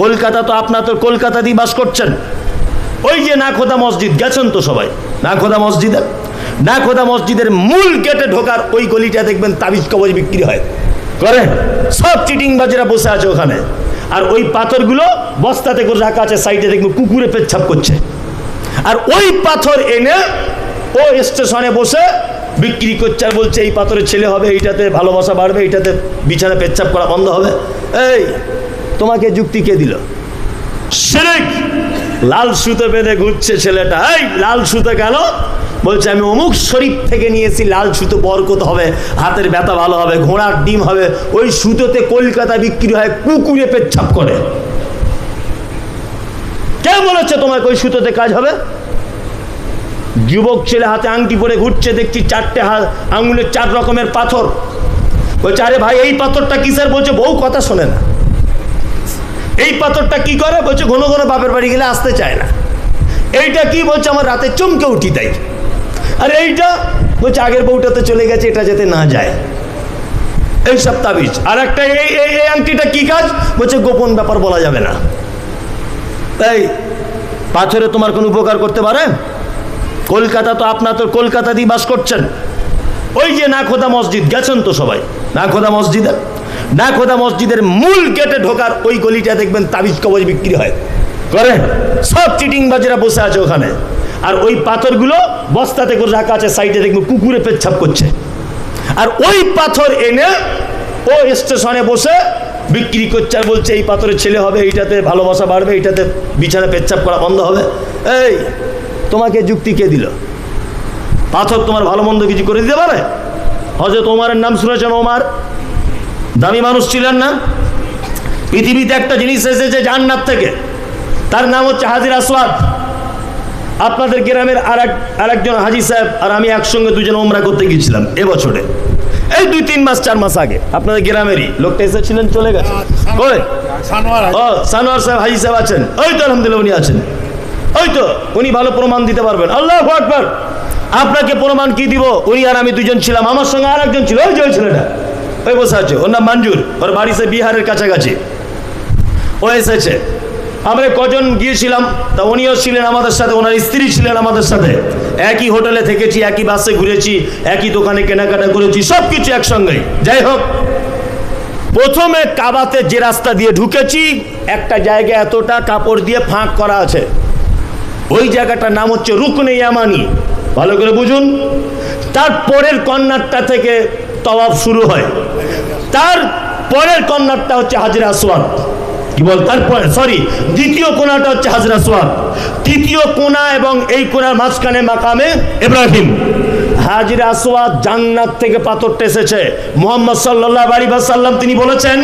কলকাতা তো আপনার তো কলকাতাতেই বাস করছেন। ওই যে নাখোদা মসজিদ, গেছেন তো সবাই। নাখোদা মসজিদে নাখোদা মসজিদের মূল গেটে ঢোকার ওই গলিটা দেখবেন, তাবিজ কবজ বিক্রি হয়। করে? সব চিটিংবাজেরা বসে আছে ওখানে। আর ওই পাথরগুলো বস্তাতে করে রাখা আছে, সাইডে দেখবেন কুকুরে পেচ্ছাপ করছে। আর ওই পাথর এনে ও স্টেশনে বসে বিক্রি করছে আর বলছে, এই পাথরের ছেলে হবে, এইটাতে ভালোবাসা বাড়বে, এইটাতে বিছানা পেচ্ছাপ করা বন্ধ হবে। এই তোমাকে যুক্তি কে দিল? লাল সুতো বেঁধে ঘুরছে ছেলেটা। এই লাল সুতো কেন? বলছে আমি অমুক শরীফ থেকে নিয়েছি লাল সুতো বরকত হবে হাতের ব্যথা ভালো হবে ঘোড়ার ডিম হবে ওই সুতোতে কলকাতা বিক্রি হয় কুকুরে পেচ্ছাপ করে। কে বলেছে তোমাকে ওই সুতোতে কাজ হবে? যুবক ছেলে হাতে আংটি পরে ঘুরছে দেখছি চারটে হাত আঙুলের চার রকমের পাথর। বলছে আরে ভাই এই পাথরটা কিসের? বলছে বউ কথা শোনে না। এই পাথরটা কি করে? বলছে, ঘন ঘন বাপের বাড়ি গেলে আসতে চায় না। এইটা কি? বলছে, আমার রাতে চমকে উঠি তাই। আর এইটা? বলছে, আগের বউটাতে চলে গেছে, এটা যাতে না যায়। এই তাবিজ আর একটা এই এই আংটিটা কি কাজ? বলছে, গোপন ব্যাপার বলা যাবে না। এই, পাথরে তোমার কোনো উপকার করতে পারে? কলকাতা তো আপনার তো কলকাতাতেই বাস করছেন। ওই যে নাখোদা মসজিদ, গেছেন তো সবাই? নাখোদা মসজিদে? নাখোদা মসজিদের মূল গেটে ঢোকার ওই গলিটা দেখবেন তাবিজ কবজ বিক্রি হয়। করে? সব চিটিংবাজেরা বসে আছে ওখানে। আর ওই পাথরগুলো বস্তাতে করে রাখা আছে, সাইডে দেখবেন কুকুরে পেচ্ছাপ করছে। আর ওই পাথর এনে ও স্টেশনে বসে বিক্রি করছে আর বলছে, এই পাথরের ছেলে হবে, এইটাতে ভালোবাসা বাড়বে, এইটাতে বিছানা পেচ্ছাপ করা বন্ধ হবে। এই, তোমাকে যুক্তি কে দিল? পাথর তোমার ভালো মন্দ কিছু করে দিতে পারে? হজরত ওমারের নাম শুনেছেন ওমার? দামি মানুষ ছিলেন না। পৃথিবীতে একটা জিনিস এসেছে জান্নাত থেকে। তার নাম হচ্ছে হাজির আসওয়াদ। আপনাদের গ্রামের আর এক আর একজন হাজি সাহেব আর আমি একসঙ্গে দুজন ওমরা করতে গিয়েছিলাম এবছরে। এই দুই তিন মাস চার মাস আগে। আপনাদের গ্রামেরই। লোকটা এসেছিলেন চলে গেছে। সানোয়ার ও সানোয়ার সাহেব হাজি সাহেব আছেন। ওই তো আলহামদুলিল্লাহ উনি আছেন। ওই তো উনি ভালো প্রমাণ দিতে পারবেন। আল্লাহ আকবার। আপনাকে প্রমাণ কি দিব? উনি আর আমি দুজন ছিলাম। আমার সঙ্গে আর একজন ছিল। ওই যে ওই ছেলেটা। ওই বসে আছে। ওর নাম মঞ্জুর। ওর বাড়ি সে বিহারের কাছাকাছি। ও এসেছে। আমরা কজন গিয়েছিলাম, তা উনিও ছিলেন আমাদের সাথে, ওনার স্ত্রী ছিলেন আমাদের সাথে। একই হোটেলে থেকেছি, একই বাসে ঘুরেছি, একই দোকানে কেনাকাটা করেছি সব কিছু একসঙ্গেই। যাই হোক, প্রথমে কাবাতে যে রাস্তা দিয়ে ঢুকেছি, একটা জায়গায় এতটা কাপড় দিয়ে ফাঁক করা আছে। ওই জায়গাটার নাম হচ্ছে রুকনে ইয়ামানি। ভালো করে বুঝুন। তারপরের কর্নারটা থেকে তওয়াফ শুরু হয়। তার পরের কর্নারটা হচ্ছে হাজিরা আসওয়াদ। কি বল? তারপরে সরি দ্বিতীয় কোনাটা হচ্ছে হাজরা সোয়াদ তৃতীয় কোনা এবং এই কোনার মাঝখানে মাকামে ইব্রাহিম। হাজির আসওয়াদ জান্নাত থেকে পাথরটা এসেছে। মোহাম্মদ সাল্লাহ আলী সাল্লাম তিনি বলেছেন,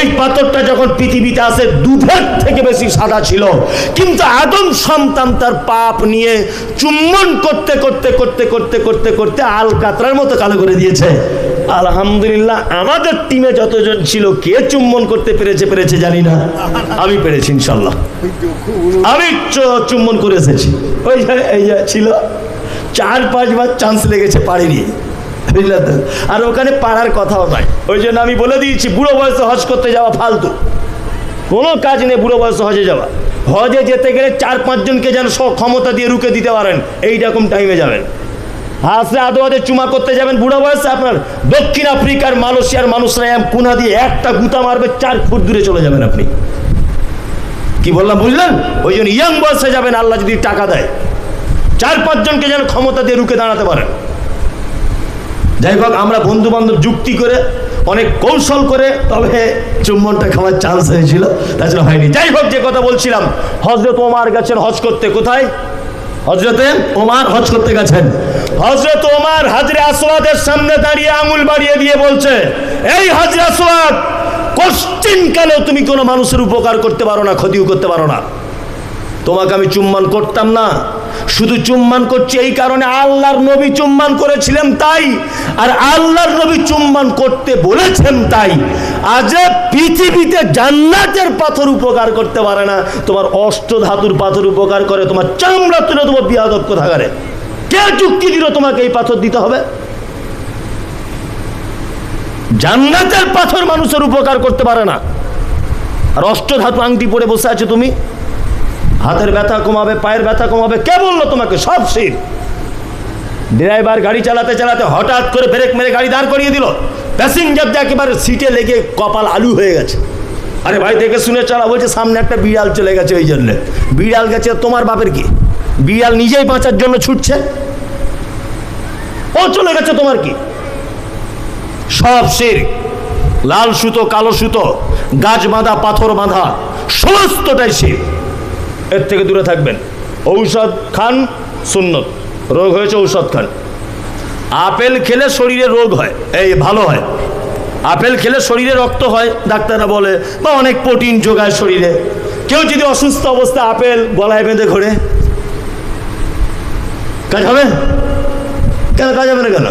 এই পাথরটা যখন পৃথিবীতে আসে দুধের থেকে বেশি সাদা ছিল। কিন্তু আদম সন্তান তার পাপ নিয়ে চুম্বন করতে করতে করতে করতে করতে করতে আল কাতরার মতো কালো করে দিয়েছে। আলহামদুলিল্লাহ, আমাদের টিমে যতজন ছিল, কে চুম্বন করতে পেরেছে পেরেছে জানি না। আমি পেরেছি ইনশাল্লাহ। আমি চুম্বন করে এসেছি। ওই এই ছিল, চার, পাঁচবার চান্স লেগেছে পারিনি? আর ওখানে পারার কথাও নয়। ওই জন্য আমি বলে দিয়েছি, বুড়ো বয়সে হজ করতে যাওয়া ফালতু। কোনো কাজ নেই বুড়ো বয়সে হজে যাওয়া। হজে যেতে গেলে চার, পাঁচজনকে যেন সব ক্ষমতা দিয়ে রুখে দিতে পারেন, এইরকম টাইমে যাবেন। হাসলে আদো আদে চুমা করতে যাবেন বুড়ো বয়সে, আপনার দক্ষিণ আফ্রিকার মালয়েশিয়ার মানুষরা এম কুনা দিয়ে একটা গুতা মারবে, চার ফুট দূরে চলে যাবেন আপনি। কি বললাম, বুঝলেন? ওই জন্য ইয়াং বয়সে যাবেন, আল্লাহ যদি টাকা দেয়। চার পাঁচজনকে যেন ক্ষমতা দিয়ে রুখে দাঁড়াতে পারেন। যাই হোক, আমরা বন্ধু বান্ধব যুক্তি করে, অনেক কৌশল করে, তবে চুম্বনটা খাওয়ার চান্স হয়েছিল, তাছাড়া হয়নি। যাই হোক, যে কথা বলছিলাম হজরত ওমার গেছেন হজ করতে। কোথায়? হজরতে ওমার হজ করতে গেছেন। হজরত ওমার হাজরে আসওয়াদের সামনে দাঁড়িয়ে আঙুল বাড়িয়ে দিয়ে বলছে, এই হাজরে আসওয়াদ কোশ্চিন কালেও তুমি কোনো মানুষের উপকার করতে পারো না, ক্ষতিও করতে পারো না? তোমাকে আমি চুম্বন করতাম না। শুধু চুম্বন করছি এই কারণে আল্লাহর নবী চুম্বন করেছিলেন তাই, আর আল্লাহর নবী চুম্বন করতে বলেছেন তাই। আজ পৃথিবীতে জান্নাতের পাথর উপকার করতে পারে না, তোমার অষ্ট ধাতুর পাথর উপকার করে, তোমার চামড়া তুলে দেবো বিয়াদব কোথাকারে। কে যুক্তি দিল তোমাকে এই পাথর দিতে হবে? জান্নাতের পাথর মানুষের উপকার করতে পারে না। আর অষ্টধাতু আংটি পরে বসে আছে তুমি? হাতের ব্যথা কমাবে, পায়ের ব্যথা কমাবে, কে বলল তোমাকে? সব শির। ড্রাইভার গাড়ি চালাতে চালাতে হঠাৎ করে ব্রেক মেরে গাড়ি দাঁড় করিয়ে দিল। প্যাসেঞ্জারটা একেবারে সিটে লেগে কপাল আলু হয়ে গেছে। আরে ভাই, দেখে শুনে চালা বলছে সামনে একটা বিড়াল চলে গেছে ওই জন্য। বিড়াল গেছে, তোমার বাপের কি? বিড়াল নিজেই বাঁচার জন্য ছুটছে? ও চলে গেছে তোমার কি? সব শির, লাল সুতো, কালো সুতো, গাছ বাঁধা, পাথর বাঁধা, সমস্তটাই শির। এর থেকে দূরে থাকবেন। ঔষধ খান, সুন্নত। রোগ হয়েছে ঔষধ খান। আপেল খেলে শরীরে রোগ হয়। এই, ভালো হয়। আপেল খেলে শরীরে রক্ত হয়, ডাক্তাররা বলে, বা অনেক প্রোটিন যোগায় শরীরে। কেউ যদি অসুস্থ অবস্থায় আপেল গলায় বেঁধে ঘোরে, কাজ হবে? কেন কাজ হবে না কেন?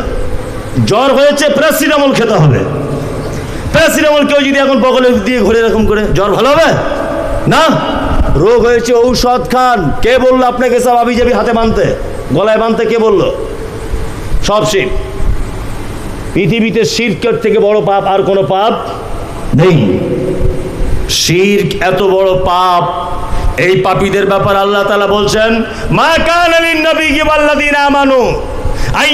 জ্বর হয়েছে, প্যারাসিটামল খেতে হবে। প্যারাসিটামল কেউ যদি এখন বগলে দিয়ে ঘুরে এরকম করে, জ্বর ভালো হবে? না? রোগ হয়েছে, ঔষধ খান। কে বলল আপনাকে সব আবি যাবি হাতে বাঁধতে গলায় বাঁধতে কে বলল? সব শির পৃথিবীতে শিরকের থেকে বড় পাপ আর কোনো পাপ নেই। শির্ক এত বড় পাপ, এই পাপীদের ব্যাপার আল্লাহ তালা বলছেন, মা কান আলিন নবী কি বাল্লাদিন আমানু। আই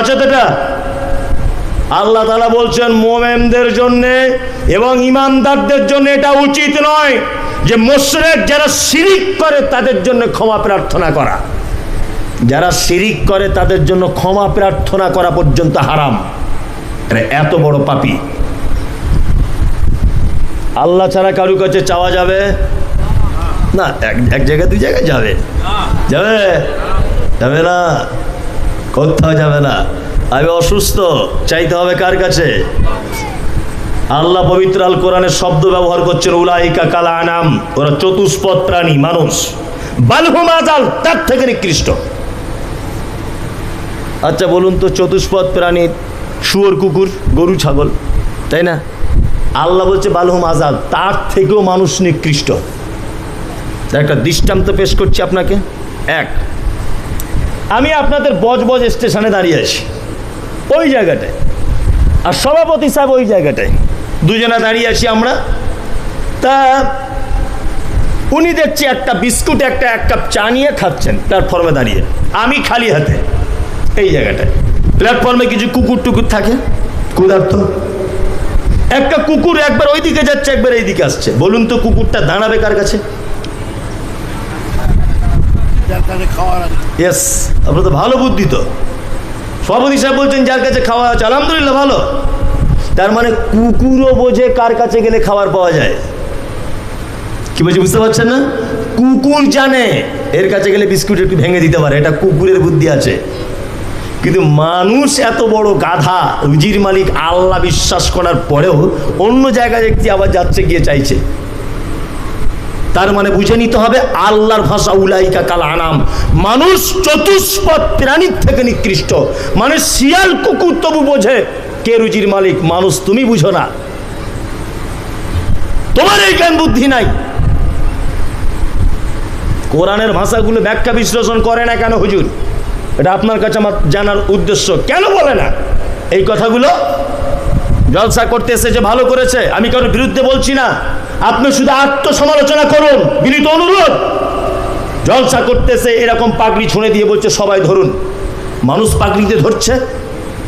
আছে এটা? আল্লাহ বলছেন, মোমেনদের জন্য এবং ইমানদারদের জন্য এটা উচিত নয় যে মোশরেক যারা শিরিক করে, তাদের জন্য ক্ষমা প্রার্থনা করা। যারা শিরিক করে, তাদের জন্য ক্ষমা প্রার্থনা করা পর্যন্ত হারাম। এত বড় পাপি। আল্লাহ ছাড়া কারু কাছে চাওয়া যাবে? না, এক এক জায়গায় দুই জায়গায় যাবে। যাবে? যাবে না? কোথাও যাবে না। আমি অসুস্থ, চাইতে হবে কার কাছে? আল্লাহ পবিত্র আল কোরআনের শব্দ ব্যবহার করছেন, উলাইকা কালা আনাম। ওরা চতুষ্পদ প্রাণী, মানুষ। বালহুম আজাল তার থেকে নিকৃষ্ট। আচ্ছা বলুন তো, চতুষ্পদ প্রাণীর শুয়োর কুকুর, গরু, ছাগল, তাই না? আল্লাহ বলছে বালহুম আজাল তার থেকেও মানুষ নিকৃষ্ট। একটা দৃষ্টান্ত পেশ করছি আপনাকে। এক আমি আপনাদের বজবজ স্টেশনে দাঁড়িয়ে আছি। ওই জায়গাটায়। আর সভাপতি সাহেব ওই জায়গাটায়। দুজনে দাঁড়িয়ে আছি আমরা। তা উনি দেখছি একটা বিস্কুট একটা এক কাপ চা নিয়ে খাচ্ছেন প্ল্যাটফর্মে দাঁড়িয়ে। আমি খালি হাতে এই জায়গাটায়। প্ল্যাটফর্মে কিছু কুকুর টুকুর থাকে? ক্ষুধার্ত। একটা কুকুর একবার ওই দিকে যাচ্ছে একবার এই দিকে আসছে। বলুন তো কুকুরটা দাঁড়াবে কার কাছে যার কাছে খাওয়ার আছে ইয়েস তো ভালো বুদ্ধি তো। সভাপতি সাহেব বলছেন, যার কাছে খাওয়া আছে, আলহামদুলিল্লাহ, ভালো। তার মানে কুকুরও বোঝে কার কাছে গেলে খাবার পাওয়া যায়। কি বলছি, বুঝতে পারছেন না? কুকুর জানে, এর কাছে গেলে বিস্কুট একটু ভেঙে দিতে পারে, এটা কুকুরের বুদ্ধি আছে। কিন্তু মানুষ এত বড় গাধা, রুজির মালিক, আল্লাহ বিশ্বাস করার পরেও অন্য জায়গায় দেখছি আবার যাচ্ছে, গিয়ে চাইছে। তার মানে বুঝে নিতে হবে আল্লাহর ভাষা উলাইকা কাল আনাম। মানুষ চতুষ্পদ প্রাণীর থেকে নিকৃষ্ট। মানে শিয়াল, কুকুর তবু বোঝে, কে রুজির মালিক? মানুষ তুমি বুঝো না। তোমার এই জ্ঞান বুদ্ধি নাই। কোরআনের ভাষাগুলো ব্যাখ্যা বিশ্লেষণ করে না কেন হুজুর? এটা আপনার কাছে আমার জানার উদ্দেশ্য। কেন বলে না? এই কথাগুলো জলসা করতে এসেছে ভালো করেছে, আমি কারোর বিরুদ্ধে বলছি না। আপনি শুধু আত্মসমালোচনা করুন, বিনীত অনুরোধ। জলসা করতেছে, এরকম পাগড়ি ছুঁড়ে দিয়ে বলছে, সবাই ধরুন। মানুষ পাগড়িতে ধরছে,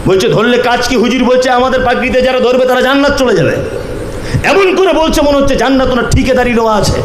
বলছে, ধরলে কাজ কি? হুজুর বলছে, আমাদের পাগড়িতে যারা ধরবে, তারা জান্নাত চলে যাবে। এমন করে বলছে, মনে হচ্ছে জান্নাত ওনার নেওয়া আছে।